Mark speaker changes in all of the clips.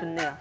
Speaker 1: 좋네요.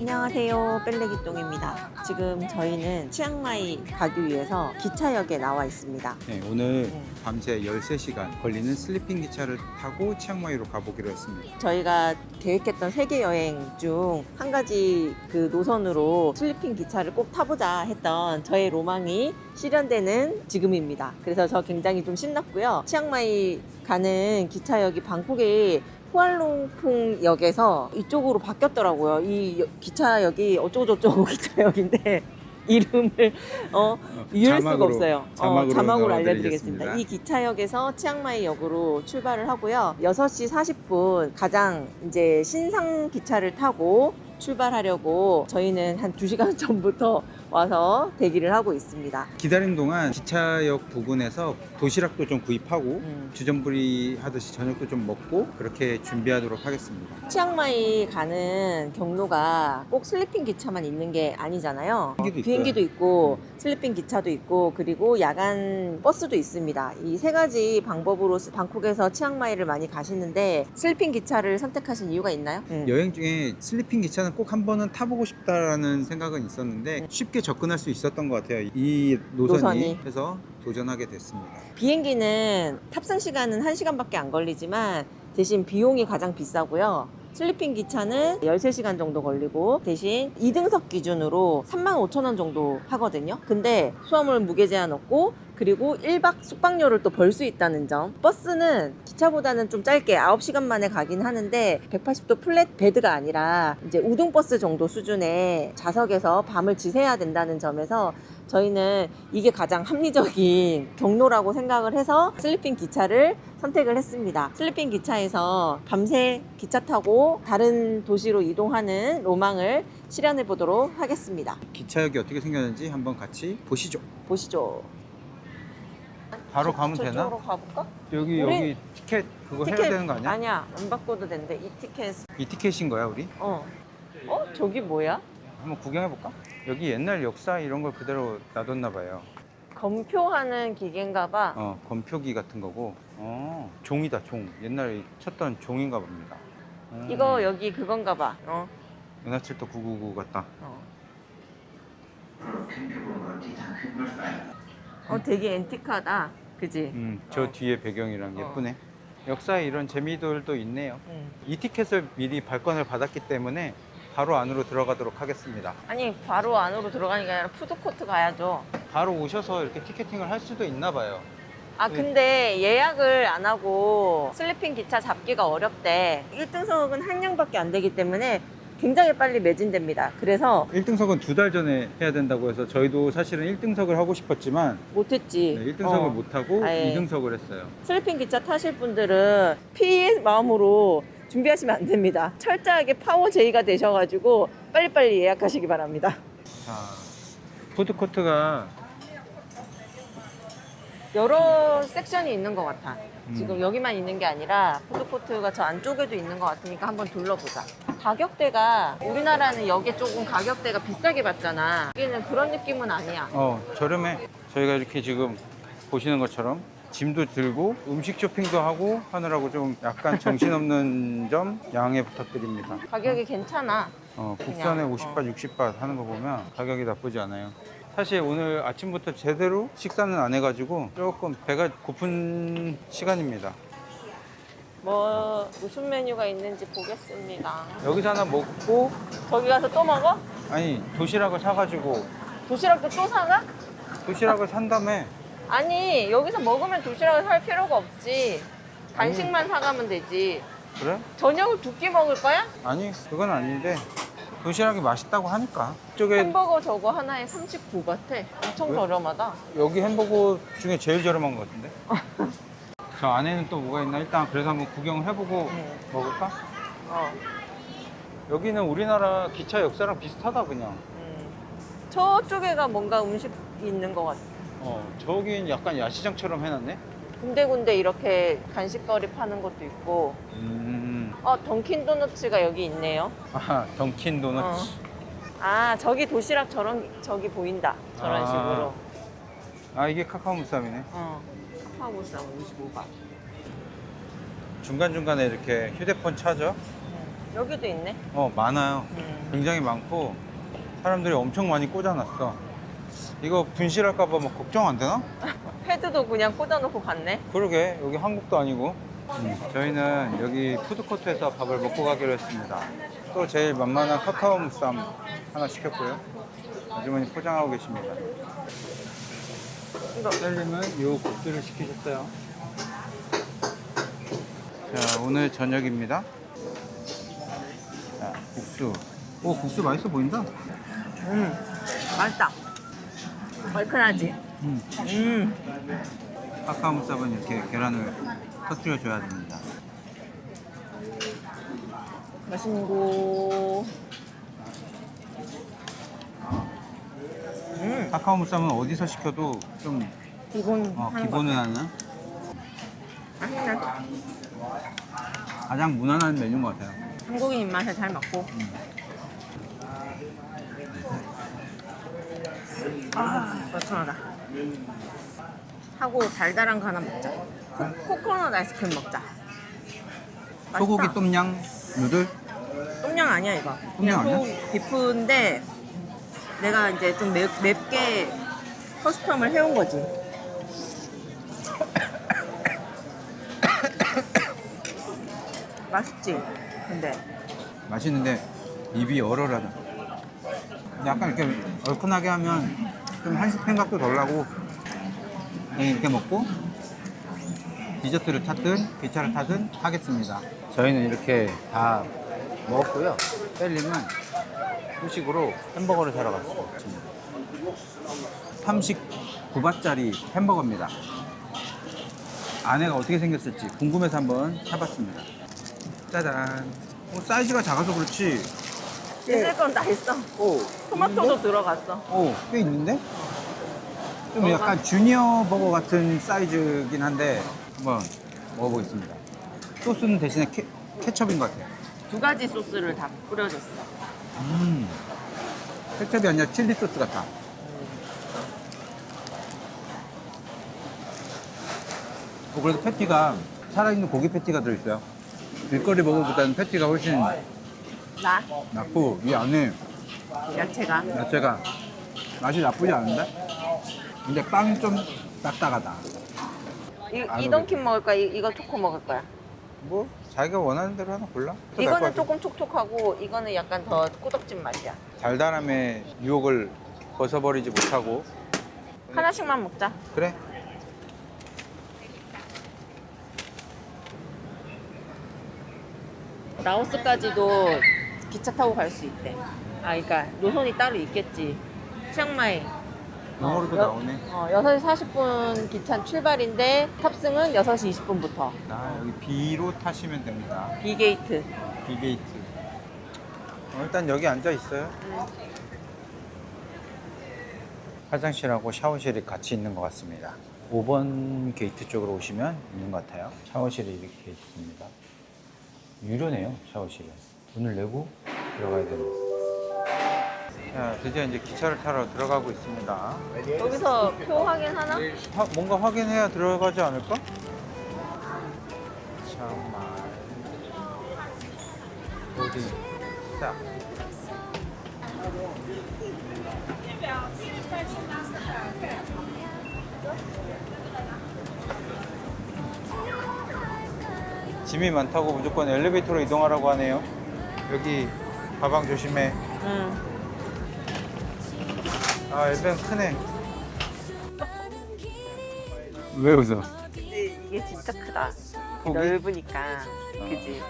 Speaker 1: 안녕하세요. 뺄레기똥입니다. 지금 저희는 치앙마이 가기 위해서 기차역에 나와 있습니다.
Speaker 2: 네, 오늘
Speaker 1: 네.
Speaker 2: 밤새 13시간 걸리는 슬리핑 기차를 타고 치앙마이로 가보기로 했습니다.
Speaker 1: 저희가 계획했던 세계 여행 중 한 가지 그 노선으로 슬리핑 기차를 꼭 타보자 했던 저의 로망이 실현되는 지금입니다. 그래서 저 굉장히 좀 신났고요. 치앙마이 가는 기차역이 방콕의 후알롱풍 역에서 이쪽으로 바뀌었더라고요. 이 여- 기차역이 어쩌고저쩌고 기차역인데 이름을 어, 이해할 수가
Speaker 2: 자막으로,
Speaker 1: 없어요. 어,
Speaker 2: 자막으로
Speaker 1: 자막으로
Speaker 2: 넣어드리겠습니다.
Speaker 1: 알려드리겠습니다. 이 기차역에서 치앙마이 역으로 출발을 하고요. 6시 40분 가장 이제 신상 기차를 타고 출발하려고 저희는 한 2시간 전부터 와서 대기를 하고 있습니다.
Speaker 2: 기다림 동안 기차역 부근에서 도시락도 좀 구입하고
Speaker 1: 음.
Speaker 2: 주전부리 하듯이 저녁도 좀 먹고 그렇게 준비하도록 하겠습니다.
Speaker 1: 치앙마이 가는 경로가 꼭 슬리핑 기차만 있는 게 아니잖아요.
Speaker 2: 비행기도 있고요.
Speaker 1: 비행기도 있고 슬리핑 기차도 있고 그리고 야간 버스도 있습니다. 이 세 가지 방법으로 방콕에서 치앙마이를 많이 가시는데 슬리핑 기차를 선택하신 이유가 있나요? 음.
Speaker 2: 여행 중에 슬리핑 기차는 꼭 한 번은 타보고 싶다라는 생각은 있었는데 쉽게 접근할 수 있었던 것 같아요. 이 노선이,
Speaker 1: 노선이.
Speaker 2: 해서 도전하게 됐습니다.
Speaker 1: 비행기는 탑승 시간은 1시간밖에 안 걸리지만 대신 비용이 가장 비싸고요. 슬리핑 기차는 13시간 정도 걸리고 대신 2등석 기준으로 35,000원 정도 하거든요. 근데 수화물 무게 제한 없고 그리고 1박 숙박료를 또 벌 수 있다는 점. 버스는 기차보다는 좀 짧게 9시간 만에 가긴 하는데 180도 플랫 베드가 아니라 이제 우등 버스 정도 수준의 좌석에서 밤을 지새야 된다는 점에서 저희는 이게 가장 합리적인 경로라고 생각을 해서 슬리핑 기차를 선택을 했습니다. 슬리핑 기차에서 밤새 기차 타고 다른 도시로 이동하는 로망을 실현해 보도록 하겠습니다.
Speaker 2: 기차역이 어떻게 생겼는지 한번 같이 보시죠.
Speaker 1: 보시죠.
Speaker 2: 바로 가면 되나?
Speaker 1: 저쪽으로 가볼까?
Speaker 2: 여기
Speaker 1: 우리
Speaker 2: 여기 티켓 그거 해야 되는 거 아니야?
Speaker 1: 아니야. 안 바꿔도 된대. 이 티켓.
Speaker 2: 이 티켓인 거야 우리?
Speaker 1: 어. 어? 저기 뭐야?
Speaker 2: 한번 구경해 볼까? 여기 옛날 역사 이런 걸 그대로 놔뒀나 봐요.
Speaker 1: 검표하는 기계인가 봐.
Speaker 2: 어 검표기 같은 거고. 어 종이다 종. 옛날에 쳤던 종인가 봅니다. 음,
Speaker 1: 이거 여기 그건가 봐. 어.
Speaker 2: 은하철도 999 같다.
Speaker 1: 어. 어, 되게 앤티카다. 그지?
Speaker 2: 음, 저
Speaker 1: 어.
Speaker 2: 뒤에 배경이랑
Speaker 1: 어.
Speaker 2: 예쁘네. 역사에 이런 재미들도 있네요.
Speaker 1: 응.
Speaker 2: 이 티켓을 미리 발권을 받았기 때문에 바로 안으로 들어가도록 하겠습니다.
Speaker 1: 아니, 바로 안으로 들어가는 게 아니라 푸드코트 가야죠.
Speaker 2: 바로 오셔서 이렇게 티켓팅을 할 수도 있나 봐요.
Speaker 1: 아,
Speaker 2: 네.
Speaker 1: 근데 예약을 안 하고 슬리핑 기차 잡기가 어렵대. 1등석은 한 량밖에 안 되기 때문에 굉장히 빨리 매진됩니다. 그래서
Speaker 2: 1등석은 두 달 전에 해야 된다고 해서 저희도 사실은 1등석을 하고 싶었지만
Speaker 1: 못했지.
Speaker 2: 네, 1등석을
Speaker 1: 어.
Speaker 2: 못하고
Speaker 1: 아예.
Speaker 2: 2등석을 했어요.
Speaker 1: 슬리핑 기차 타실 분들은 피의 마음으로 준비하시면 안 됩니다. 철저하게 파워 제이가 되셔가지고 빨리빨리 예약하시기 바랍니다.
Speaker 2: 자, 푸드코트가
Speaker 1: 여러 섹션이 있는 것 같아.
Speaker 2: 음.
Speaker 1: 지금 여기만 있는 게 아니라 푸드코트가 저 안쪽에도 있는 것 같으니까 한번 둘러보자. 가격대가 우리나라는 여기 조금 가격대가 비싸게 받잖아. 여기는 그런 느낌은 아니야.
Speaker 2: 어, 저렴해. 저희가 이렇게 지금 보시는 것처럼 짐도 들고 음식 쇼핑도 하고 하느라고 좀 약간 정신없는 점 양해 부탁드립니다.
Speaker 1: 가격이 괜찮아.
Speaker 2: 어, 국산에
Speaker 1: 그냥,
Speaker 2: 50바, 60바 하는 거 보면 가격이 나쁘지 않아요. 사실 오늘 아침부터 제대로 식사는 안 해가지고 조금 배가 고픈 시간입니다.
Speaker 1: 뭐 무슨 메뉴가 있는지 보겠습니다.
Speaker 2: 여기서 하나 먹고
Speaker 1: 저기 가서 또 먹어?
Speaker 2: 아니 도시락을 사가지고
Speaker 1: 도시락도 또 사가?
Speaker 2: 도시락을 산 다음에
Speaker 1: 아니 여기서 먹으면 도시락을 살 필요가 없지. 간식만 사가면 되지.
Speaker 2: 그래?
Speaker 1: 저녁을 두 끼 먹을 거야?
Speaker 2: 아니 그건 아닌데 도시락이 맛있다고 하니까 이쪽에
Speaker 1: 햄버거 저거 하나에 39 같아. 엄청
Speaker 2: 왜?
Speaker 1: 저렴하다.
Speaker 2: 여기 햄버거 중에 제일 저렴한 것 같은데 저 안에는 또 뭐가 있나 일단 그래서 한번 구경을 해보고
Speaker 1: 응.
Speaker 2: 먹을까?
Speaker 1: 어.
Speaker 2: 여기는 우리나라 기차 역사랑 비슷하다 그냥
Speaker 1: 음. 저쪽에가 뭔가 음식이 있는 것 같아.
Speaker 2: 어 저긴 약간 야시장처럼 해놨네
Speaker 1: 군데군데 이렇게 간식거리 파는 것도 있고.
Speaker 2: 음
Speaker 1: 어, 던킨 도너츠가 여기 있네요.
Speaker 2: 아하 던킨 도너츠
Speaker 1: 아 저기 도시락 저런 저기 보인다. 저런
Speaker 2: 아.
Speaker 1: 식으로.
Speaker 2: 아 이게 카카오 무쌈이네.
Speaker 1: 어. 카카오보쌈 55바.
Speaker 2: 중간 중간에 이렇게 휴대폰 차죠.
Speaker 1: 여기도 있네.
Speaker 2: 어 많아요.
Speaker 1: 음.
Speaker 2: 굉장히 많고 사람들이 엄청 많이 꽂아놨어. 이거 분실할까봐 뭐 걱정 안 되나?
Speaker 1: 패드도 그냥 꽂아놓고 갔네.
Speaker 2: 그러게 여기 한국도 아니고. 음, 저희는 여기 푸드코트에서 밥을 먹고 가기로 했습니다. 또 제일 만만한 카카오 무쌈 하나 시켰고요. 아주머니 포장하고 계십니다. 셀님은 요 국수를 시키셨어요. 자, 오늘 저녁입니다. 자, 국수. 오, 국수 맛있어 보인다.
Speaker 1: 음 맛있다. 얼큰하지.
Speaker 2: 음.
Speaker 1: 음.
Speaker 2: 카카오 무쌈은 이렇게 계란을 터뜨려 줘야 됩니다.
Speaker 1: 맛있는 거. 음.
Speaker 2: 카카오 무쌈은 어디서 시켜도 좀
Speaker 1: 기본
Speaker 2: 어,
Speaker 1: 한
Speaker 2: 기본은 하는
Speaker 1: 거. 맛있네.
Speaker 2: 가장 무난한 메뉴인 것 같아요.
Speaker 1: 한국인 입맛에 잘 맞고. 아, 얼큰하다. 하고 달달한 거 하나 먹자. 코, 코코넛 아이스크림 먹자. 맛있다.
Speaker 2: 소고기 똠양 누들?
Speaker 1: 똠양 아니야 이거. 그냥
Speaker 2: 아니야?
Speaker 1: 소고기 비프인데 내가 이제 좀 맵, 맵게 커스텀을 해온 거지. 맛있지? 근데
Speaker 2: 맛있는데 입이 얼얼하다. 약간 이렇게 얼큰하게 하면 좀 한식 생각도 덜 나고 그냥 이렇게 먹고 디저트를 탔든 기차를 타든 하겠습니다. 저희는 이렇게 다 먹었고요. 셀님은 후식으로 햄버거를 사러 갔어요. 39바짜리 햄버거입니다. 안에가 어떻게 생겼을지 궁금해서 한번 사봤습니다. 짜잔. 어, 사이즈가 작아서 그렇지.
Speaker 1: 있을 건 다 있어.
Speaker 2: 오,
Speaker 1: 토마토도 들어갔어.
Speaker 2: 오, 꽤 있는데? 좀 약간 주니어 버거 같은 사이즈긴 한데 한번 먹어보겠습니다. 소스는 대신에 케, 케첩인 것 같아요.
Speaker 1: 두 가지 소스를 다 뿌려줬어.
Speaker 2: 음, 케첩이 아니라 칠리 소스 같아. 어, 그래도 패티가 살아있는 고기 패티가 들어있어요. 길거리 버거보다는 패티가 훨씬
Speaker 1: 나
Speaker 2: 낫고 이 안에
Speaker 1: 야채가
Speaker 2: 야채가 맛이 나쁘지 않은데? 근데 빵이 좀 딱딱하다.
Speaker 1: 이,
Speaker 2: 아,
Speaker 1: 이 던킨 먹을 거야? 이, 이거 초코 먹을 거야?
Speaker 2: 뭐 자기가 원하는 대로 하나 골라. 또
Speaker 1: 이거는
Speaker 2: 같아.
Speaker 1: 조금 촉촉하고 이거는 약간 더 꾸덕진 맛이야.
Speaker 2: 달달함의 유혹을 벗어버리지 못하고
Speaker 1: 하나씩만 먹자.
Speaker 2: 그래.
Speaker 1: 라오스까지도 기차 타고 갈 수 있대. 아, 그러니까 노선이 따로 있겠지. 치앙마이.
Speaker 2: 영어로도
Speaker 1: 여-
Speaker 2: 나오네.
Speaker 1: 어, 6시 40분 기차 출발인데 탑승은 6시 20분부터.
Speaker 2: 자 여기 B로 타시면 됩니다.
Speaker 1: B게이트.
Speaker 2: B 게이트. 어, 일단 여기 앉아 있어요. 화장실하고 샤워실이 같이 있는 것 같습니다. 5번 게이트 쪽으로 오시면 있는 것 같아요. 샤워실이 이렇게 있습니다. 유료네요, 샤워실은. 돈을 내고 들어가야 되는. 자, 드디어 이제 기차를 타러 들어가고 있습니다.
Speaker 1: 여기서 표 확인하나?
Speaker 2: 하- 뭔가 확인해야 들어가지 않을까? 정말 어디 자 짐이 많다고 무조건 엘리베이터로 이동하라고 하네요 여기 가방 조심해
Speaker 1: 응.
Speaker 2: 아 엘벤 크네 왜 웃어?
Speaker 1: 근데 이게 진짜 크다.
Speaker 2: 거기?
Speaker 1: 넓으니까. 그지?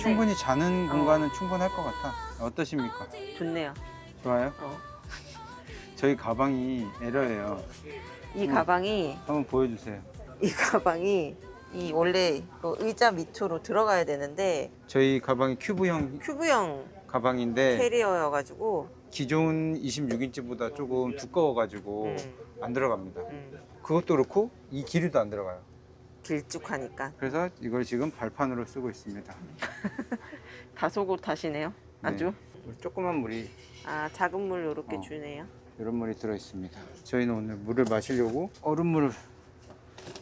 Speaker 2: 충분히 자는 공간은 충분할 것 같아. 어떠십니까?
Speaker 1: 좋네요.
Speaker 2: 좋아요?
Speaker 1: 어.
Speaker 2: 저희 가방이 에러예요.
Speaker 1: 이
Speaker 2: 음.
Speaker 1: 가방이
Speaker 2: 한번 보여주세요.
Speaker 1: 이 가방이 이 원래 그 의자 밑으로 들어가야 되는데
Speaker 2: 저희 가방이 큐브형
Speaker 1: 큐브형
Speaker 2: 가방인데
Speaker 1: 캐리어여가지고
Speaker 2: 기존 26인치보다 조금 두꺼워가지고
Speaker 1: 음.
Speaker 2: 안 들어갑니다.
Speaker 1: 음,
Speaker 2: 그것도 그렇고 이 길이도 안 들어가요.
Speaker 1: 길쭉하니까
Speaker 2: 그래서 이걸 지금 발판으로 쓰고 있습니다.
Speaker 1: 다소곳하시네요. 아주
Speaker 2: 물, 조그만 물이
Speaker 1: 아 작은 물 이렇게
Speaker 2: 어.
Speaker 1: 주네요.
Speaker 2: 이런 물이 들어 있습니다. 저희는 오늘 물을 마시려고 얼음물을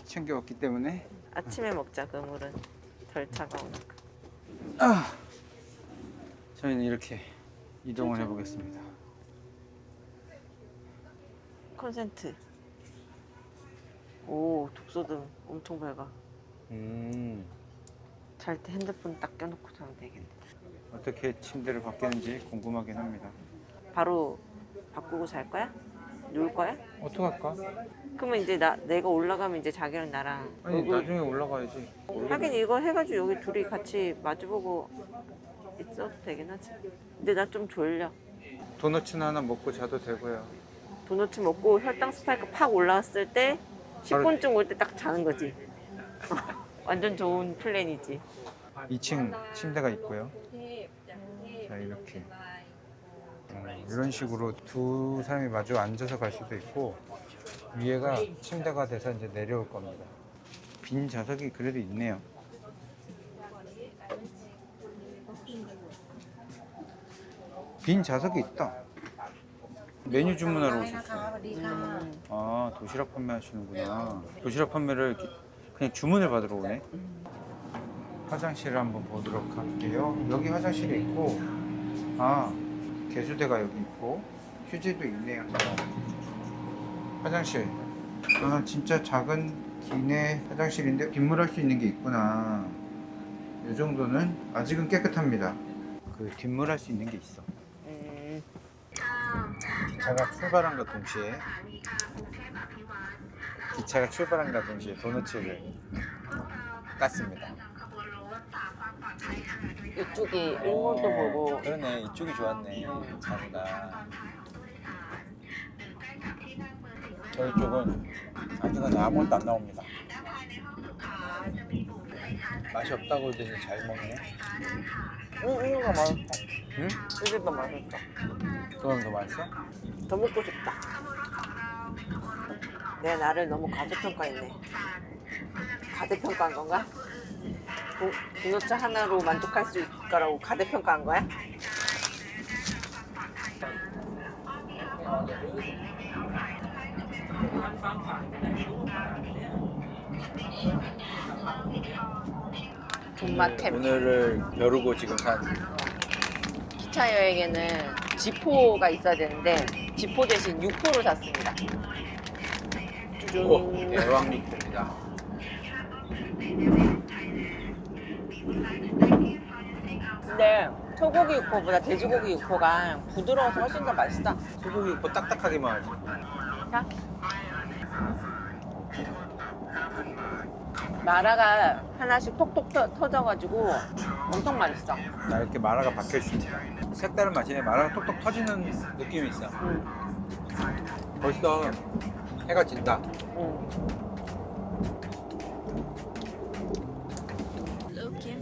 Speaker 2: 챙겨왔기 때문에
Speaker 1: 아침에 먹자 그 물은 덜 차가우니까.
Speaker 2: 아, 저희는 이렇게 이동을 해보겠습니다.
Speaker 1: 컨센트. 오 독소등 엄청 밝아.
Speaker 2: 음,
Speaker 1: 잘 때 핸드폰 딱 껴놓고 자면 되겠네.
Speaker 2: 어떻게 침대를 바뀌는지 궁금하긴 합니다.
Speaker 1: 바로 바꾸고 잘 거야? 누울 거야?
Speaker 2: 어떡할까?
Speaker 1: 그러면 이제 나 내가 올라가면 이제 자기랑 나랑
Speaker 2: 아니
Speaker 1: 얼굴
Speaker 2: 나중에 올라가야지.
Speaker 1: 하긴 이거 해가지고 여기 둘이 같이 마주보고 있어도 되긴 하지. 근데 나 좀 졸려.
Speaker 2: 도너츠는 하나 먹고 자도 되고요.
Speaker 1: 도넛 먹고 혈당 스파이크 팍 올라왔을 때
Speaker 2: 바로-
Speaker 1: 10분쯤 올 때 딱 자는 거지. 완전 좋은 플랜이지.
Speaker 2: 2층 침대가 있고요. 자 이렇게 어, 이런 식으로 두 사람이 마주 앉아서 갈 수도 있고 위에가 침대가 돼서 이제 내려올 겁니다. 빈 좌석이 그래도 있네요. 빈 좌석이 있다. 메뉴 주문하러 오셨어요.
Speaker 1: 음,
Speaker 2: 아 도시락 판매하시는구나. 도시락 판매를 이렇게 그냥 주문을 받으러 오네. 화장실을 한번 보도록 할게요. 여기 화장실이 있고, 아 개수대가 여기 있고 휴지도 있네요. 화장실. 아 진짜 작은 기내 화장실인데 빗물할 수 있는 게 있구나. 이 정도는 아직은 깨끗합니다. 그 빗물할 수 있는 게 있어.
Speaker 1: 음,
Speaker 2: 기차가 출발함과 동시에 기차가 출발함과 동시에 도너츠를 깠습니다.
Speaker 1: 이쪽이 일몰도 보고
Speaker 2: 그러네 이쪽이 좋았네 자리가. 저희 쪽은 아직은 아무것도 안 나옵니다. 맛이 없다고 그러더니 잘 먹네.
Speaker 1: 응, 이거가 맛있어.
Speaker 2: 응?
Speaker 1: 이게 더 맛있어.
Speaker 2: 그건 더 맛있어?
Speaker 1: 더 먹고 싶다. 내 나를 너무 과소평가했네. 가대평가한 건가? 도, 도넛 하나로 만족할 수 있을 거라고 가대평가한 거야? 돈마템
Speaker 2: 오늘을 벼르고 지금 산
Speaker 1: 기차 여행에는 지포가 있어야 되는데 지포 대신 육포를 샀습니다.
Speaker 2: 오,
Speaker 1: 쭈
Speaker 2: 대왕육입니다.
Speaker 1: 근데 소고기 육포보다 돼지고기 육포가 부드러워서 훨씬 더 맛있다.
Speaker 2: 소고기 뭐 딱딱하게만 하지.
Speaker 1: 자. 마라가 하나씩 톡톡 터, 터져가지고 엄청 맛있어.
Speaker 2: 나 이렇게 마라가 박혀 있습니다. 색다른 맛이네. 마라가 톡톡 터지는 느낌이 있어.
Speaker 1: 응,
Speaker 2: 벌써 해가 진다.
Speaker 1: 응.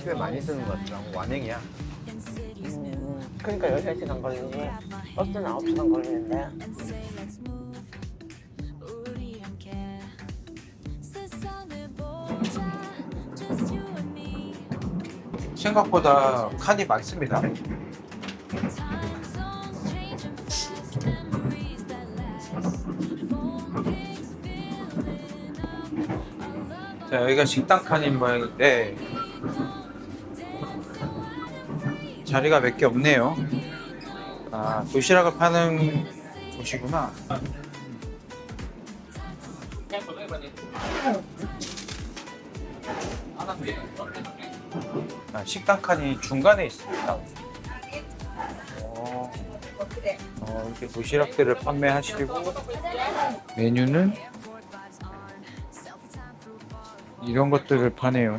Speaker 2: 꽤 많이 쓰는 것 같더라고. 완행이야.
Speaker 1: 음, 그러니까 13시간 걸리지. 버스는 9시간 걸리는데.
Speaker 2: 생각보다 칸이 많습니다. 자, 여기가 식당 칸인 모양인데 자리가 몇 개 없네요. 아, 도시락을 파는 곳이구나. 식당 칸이 중간에 있습니다. 어, 어, 이렇게 도시락들을 판매하시고 메뉴는 이런 것들을 파네요.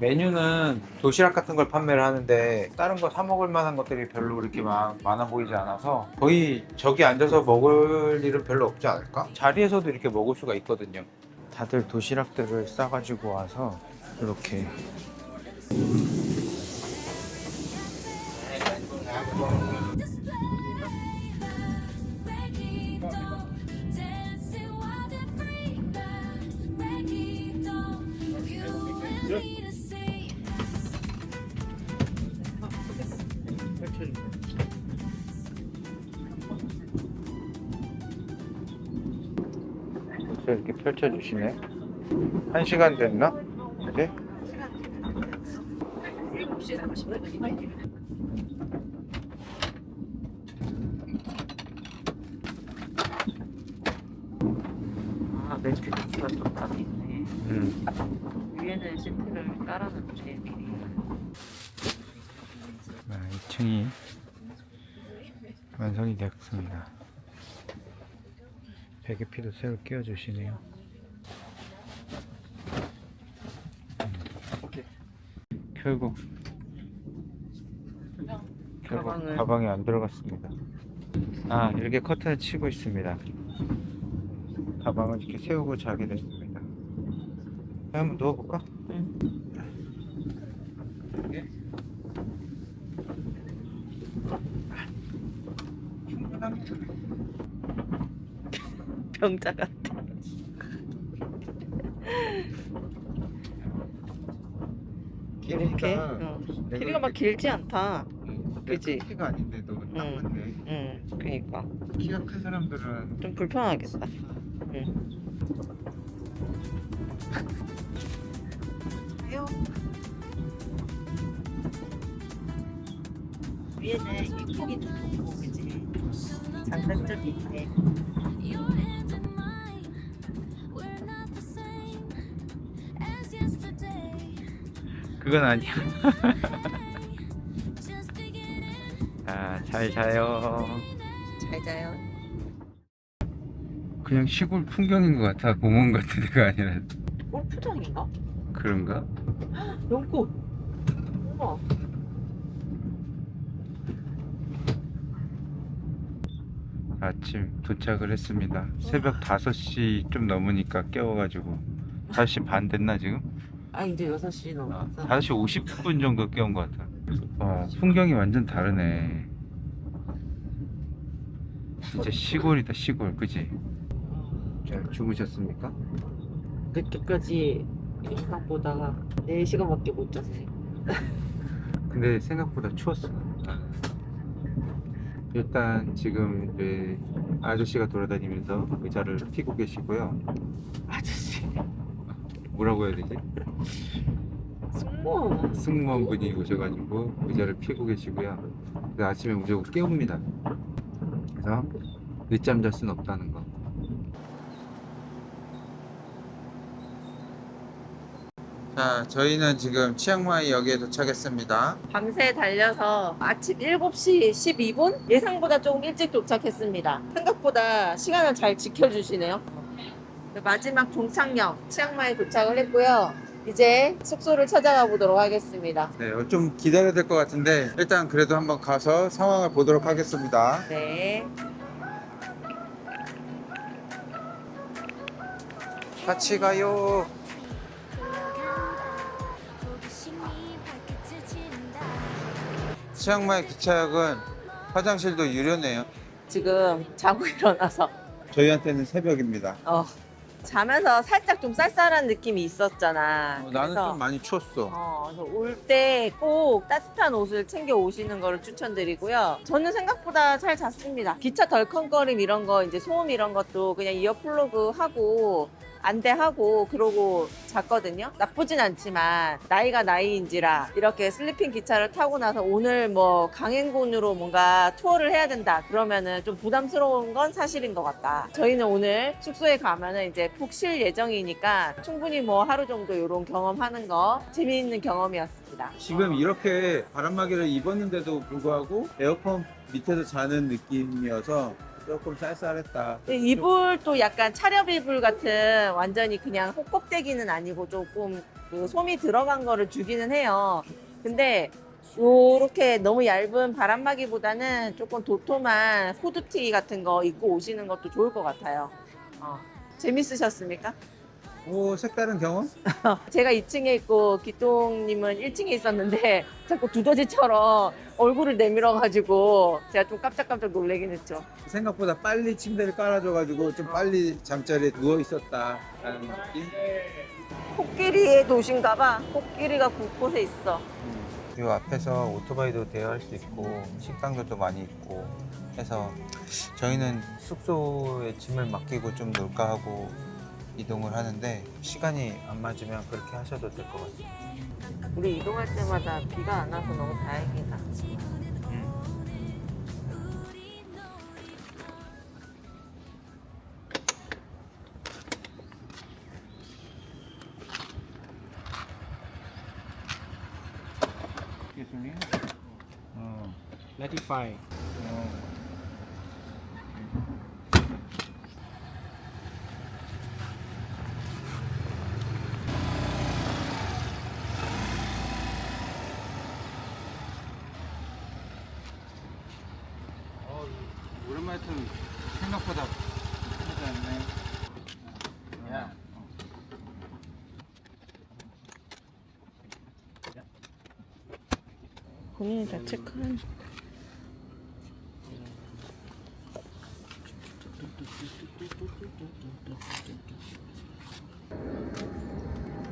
Speaker 2: 메뉴는 도시락 같은 걸 판매를 하는데 다른 거 사 먹을 만한 것들이 별로 그렇게 마- 많아 보이지 않아서 거의 저기 앉아서 먹을 일은 별로 없지 않을까? 자리에서도 이렇게 먹을 수가 있거든요. 다들 도시락들을 싸가지고 와서 이렇게 이렇게 펼쳐주시네. 한 시간 됐나?
Speaker 1: 7시 30분. 아, 멘트 기스가 좀 있네.
Speaker 2: 음.
Speaker 1: 위에는 시트를 깔아놨는데 미리.
Speaker 2: 아, 2층이 완성이 되었습니다. 베개 피도 새로 끼워주시네요. 음. 결국 결국
Speaker 1: 가방을-
Speaker 2: 가방에 안 들어갔습니다. 아 이렇게 커튼을 치고 있습니다. 가방을 이렇게 세우고 자게 됐습니다. 한번 누워볼까?
Speaker 1: 응. 병자 같 이렇게. 어. 길이가 막 길지 않다. 그치?
Speaker 2: 키가 아닌데도 딱
Speaker 1: 응.
Speaker 2: 맞네.
Speaker 1: 응, 그니까.
Speaker 2: 키가 큰 사람들은
Speaker 1: 좀 불편하겠다. 응. 위에는 이쁘게 뚫고 그지? 장단점이 있네.
Speaker 2: 그건 아니야. 아, 잘 자요.
Speaker 1: 잘 자요.
Speaker 2: 그냥 시골 풍경인 것 같아. 공원 같은 데가 아니라
Speaker 1: 골프장인가?
Speaker 2: 그런가?
Speaker 1: 연꽃. 우와.
Speaker 2: 아침 도착을 했습니다. 새벽 5시 좀 넘으니까 깨워가지고 5시 반 됐나 지금?
Speaker 1: 아 이제 6시
Speaker 2: 아,
Speaker 1: 넘었어.
Speaker 2: 5시 50분 정도 깨운 것 같아. 와, 풍경이 완전 다르네. 진짜 시골이다 시골, 그지? 잘 주무셨습니까?
Speaker 1: 늦게까지 영상 보다가 4시간밖에 못 잤네.
Speaker 2: 근데 생각보다 추웠어. 일단 지금 이제 아저씨가 돌아다니면서 의자를 피고 계시고요.
Speaker 1: 아저씨.
Speaker 2: 뭐라고 해야 되지?
Speaker 1: 승무원.
Speaker 2: 승무원 분이 오셔가지고 의자를 피고 계시고요. 그래서 아침에 무조건 깨웁니다. 그래서 늦잠 잘 수는 없다는 거. 자, 저희는 지금 치앙마이 역에 도착했습니다.
Speaker 1: 밤새 달려서 아침 7시 12분? 예상보다 조금 일찍 도착했습니다. 생각보다 시간을 잘 지켜주시네요. 네, 마지막 종착역 치앙마이 도착을 했고요. 이제 숙소를 찾아가 보도록 하겠습니다.
Speaker 2: 네, 좀 기다려야 될 것 같은데 일단 그래도 한번 가서 상황을 보도록 하겠습니다.
Speaker 1: 네.
Speaker 2: 같이 가요. 치앙마이 기차역은 화장실도 유료네요.
Speaker 1: 지금 자고 일어나서
Speaker 2: 저희한테는 새벽입니다.
Speaker 1: 어, 자면서 살짝 좀 쌀쌀한 느낌이 있었잖아.
Speaker 2: 어, 나는
Speaker 1: 그래서
Speaker 2: 좀 많이 추웠어.
Speaker 1: 어, 그래서 올 때 꼭 따뜻한 옷을 챙겨 오시는 거를 추천드리고요. 저는 생각보다 잘 잤습니다. 기차 덜컹거림 이런 거, 이제 소음 이런 것도 그냥 이어플러그 하고 안대하고 그러고 잤거든요. 나쁘진 않지만 나이가 나이인지라 이렇게 슬리핑 기차를 타고 나서 오늘 뭐 강행군으로 뭔가 투어를 해야 된다 그러면은 좀 부담스러운 건 사실인 것 같다. 저희는 오늘 숙소에 가면은 이제 푹 쉴 예정이니까 충분히 뭐 하루 정도 이런 경험하는 거 재미있는 경험이었습니다.
Speaker 3: 지금 이렇게 바람막이를 입었는데도 불구하고 에어컨 밑에서 자는 느낌이어서 조금 쌀쌀했다.
Speaker 1: 이불도 약간 차렵 이불 같은 완전히 그냥 호껍데기는 아니고 조금 그 솜이 들어간 거를 주기는 해요. 근데 요렇게 너무 얇은 바람막이보다는 조금 도톰한 후드티 같은 거 입고 오시는 것도 좋을 것 같아요. 어. 재밌으셨습니까?
Speaker 3: 오 색다른 경험?
Speaker 1: 제가 2층에 있고 기똥님은 1층에 있었는데 자꾸 두더지처럼 얼굴을 내밀어가지고 제가 좀 깜짝깜짝 놀래긴 했죠.
Speaker 3: 생각보다 빨리 침대를 깔아줘가지고 좀 빨리 잠자리에 누워 있었다라는 느낌.
Speaker 1: 코끼리의 도시인가 봐. 코끼리가 곳곳에 있어.
Speaker 2: 이 앞에서 오토바이도 대여할 수 있고 식당들도 많이 있고 해서 저희는 숙소에 짐을 맡기고 좀 놀까 하고 이동을 하는데 시간이 안 맞으면 그렇게 하셔도 될 것 같아요.
Speaker 1: 우리 이동할 때마다 비가 안 와서 너무 다행이다.
Speaker 2: Excuse me. 어. 튼 생각보다 하지 않네. 야.
Speaker 1: 본인이 다 체크한.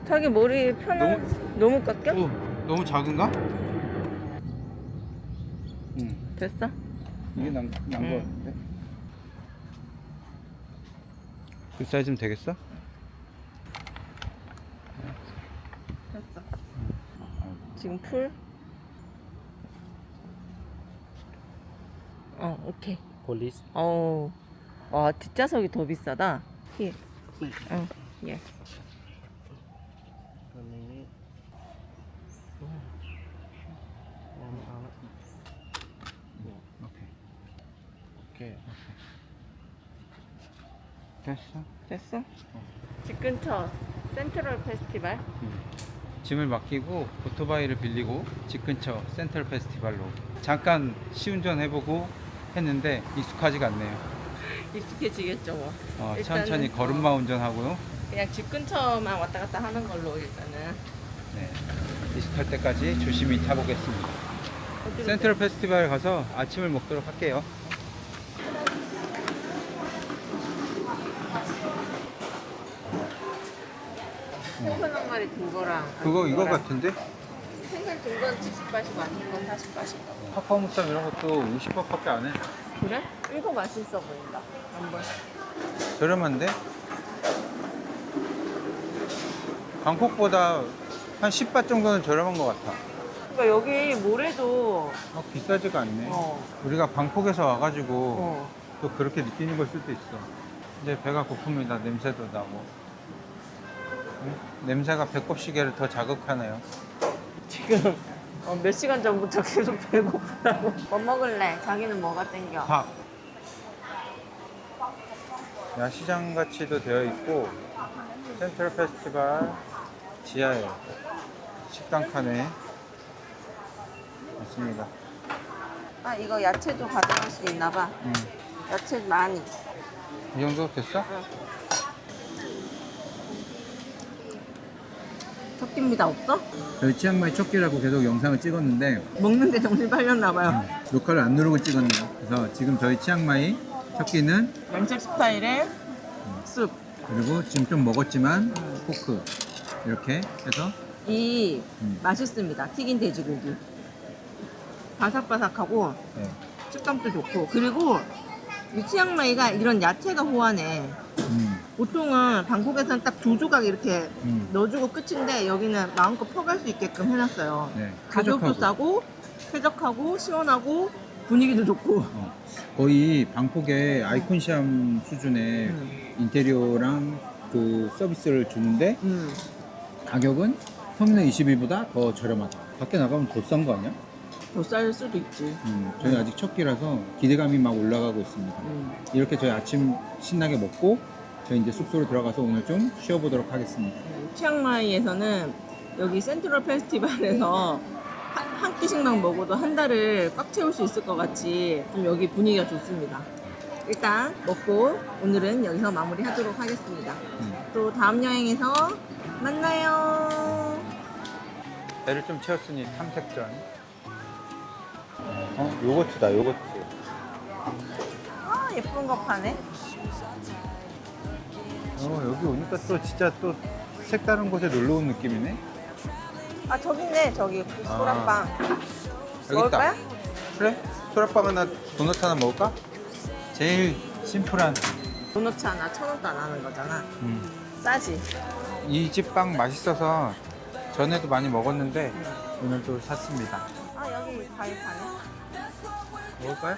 Speaker 1: 자기 머리 편한 너무, 깎여?
Speaker 2: 오, 너무 작은가? 응.
Speaker 1: 됐어?
Speaker 2: 이게 난, 난거
Speaker 1: 응.
Speaker 2: 같은데? 그 사이즈면 되겠어?
Speaker 1: 됐어. 지금 풀? 어, 오케이.
Speaker 4: Police.
Speaker 1: 어우, 와, 뒷좌석이 더 비싸다. 히. 어, 예.
Speaker 2: 됐어?
Speaker 1: 됐어? 집 근처 센트럴 페스티벌?
Speaker 2: 짐을 맡기고 오토바이를 빌리고 집 근처 센트럴 페스티벌로 잠깐 시운전 해보고 했는데 익숙하지가 않네요.
Speaker 1: 익숙해지겠죠, 뭐.
Speaker 2: 어,
Speaker 1: 일단은,
Speaker 2: 천천히 걸음마 운전하고요.
Speaker 1: 그냥 집 근처만 왔다 갔다 하는 걸로 일단은.
Speaker 2: 네. 익숙할 때까지 조심히 타보겠습니다.
Speaker 1: 어디로
Speaker 2: 센트럴 페스티벌 가서 아침을 먹도록 할게요.
Speaker 1: 생선 한 마리 든 거랑
Speaker 2: 그거
Speaker 1: 안
Speaker 2: 이거
Speaker 1: 든 거랑.
Speaker 2: 같은데?
Speaker 1: 생선 든건 70바씩 아닌 건 40바씩
Speaker 2: 파파무쌈 이런 것도 50법밖에 안 해.
Speaker 1: 그래? 이거 맛있어 보인다 한번
Speaker 2: 저렴한데? 방콕보다 한 10바 정도는 저렴한 것 같아.
Speaker 1: 그러니까 여기 모래도
Speaker 2: 어, 비싸지가 않네.
Speaker 1: 어,
Speaker 2: 우리가 방콕에서 와가지고
Speaker 1: 어.
Speaker 2: 또 그렇게 느끼는 걸 수도 있어. 이제 배가 고픕니다. 냄새도 나고. 응? 냄새가 배꼽시계를 더 자극하네요.
Speaker 1: 지금 어, 몇 시간 전부터 계속 배고프다고 뭐 먹을래? 자기는 뭐가 땡겨?
Speaker 2: 밥. 야시장 같이도 되어 있고 센트럴 페스티벌 지하에 식당 칸에 있습니다.
Speaker 1: 아 이거 야채도 가져갈 수 있나 봐
Speaker 2: 음.
Speaker 1: 야채 많이
Speaker 2: 이 정도 됐어?
Speaker 1: 섞입니다 없어?
Speaker 2: 저희 치앙마이 첫 끼라고 계속 영상을 찍었는데
Speaker 1: 먹는데 정신 팔렸나 봐요
Speaker 2: 녹화를 안 누르고 찍었네요. 그래서 지금 저희 치앙마이 첫 끼는
Speaker 1: 면책 스타일의 쑥.
Speaker 2: 그리고 지금 좀 먹었지만 포크 이렇게 해서
Speaker 1: 이
Speaker 2: 음.
Speaker 1: 맛있습니다. 튀긴 돼지고기. 바삭바삭하고
Speaker 2: 네.
Speaker 1: 식감도 좋고 그리고 이 치앙마이가 이런 야채가 호환해.
Speaker 2: 음,
Speaker 1: 보통은 방콕에서는 딱 두 조각 이렇게
Speaker 2: 음.
Speaker 1: 넣어주고 끝인데 여기는 마음껏 퍼갈 수 있게끔 해놨어요.
Speaker 2: 네.
Speaker 1: 가격도
Speaker 2: 쾌적하고.
Speaker 1: 싸고 쾌적하고 시원하고 분위기도 좋고.
Speaker 2: 어, 거의 방콕의 아이콘시암 수준의
Speaker 1: 음.
Speaker 2: 인테리어랑 그 서비스를 주는데
Speaker 1: 음.
Speaker 2: 가격은 터미널 22보다 더 저렴하다. 밖에 나가면 더 싼 거 아니야?
Speaker 1: 더 쌀 수도 있지.
Speaker 2: 음, 저희 아직 첫 끼라서 기대감이 막 올라가고 있습니다.
Speaker 1: 음.
Speaker 2: 이렇게 저희 아침 신나게 먹고 저희 이제 숙소로 들어가서 오늘 좀 쉬어보도록 하겠습니다.
Speaker 1: 치앙마이에서는 여기 센트럴 페스티벌에서 한, 한 끼씩만 먹어도 한 달을 꽉 채울 수 있을 것 같이 좀 여기 분위기가 좋습니다. 일단 먹고 오늘은 여기서 마무리하도록 하겠습니다.
Speaker 2: 음.
Speaker 1: 또 다음 여행에서 만나요.
Speaker 2: 배를 좀 채웠으니 탐색전. 어, 요거트다, 요거트.
Speaker 1: 아 예쁜 거 파네.
Speaker 2: 어, 여기 오니까 또 진짜 또 색다른 곳에 놀러 온 느낌이네.
Speaker 1: 아 저기 있네 저기
Speaker 2: 아.
Speaker 1: 소라빵.
Speaker 2: 여기
Speaker 1: 먹을
Speaker 2: 있다.
Speaker 1: 거야?
Speaker 2: 그래? 소라빵 하나, 도넛 하나 먹을까? 제일 심플한.
Speaker 1: 도넛 하나 천 원도 안 하는 거잖아.
Speaker 2: 음.
Speaker 1: 싸지.
Speaker 2: 이 집 빵 맛있어서 전에도 많이 먹었는데 오늘 또 샀습니다.
Speaker 1: 아 여기 과일 파네.
Speaker 2: 먹을까요?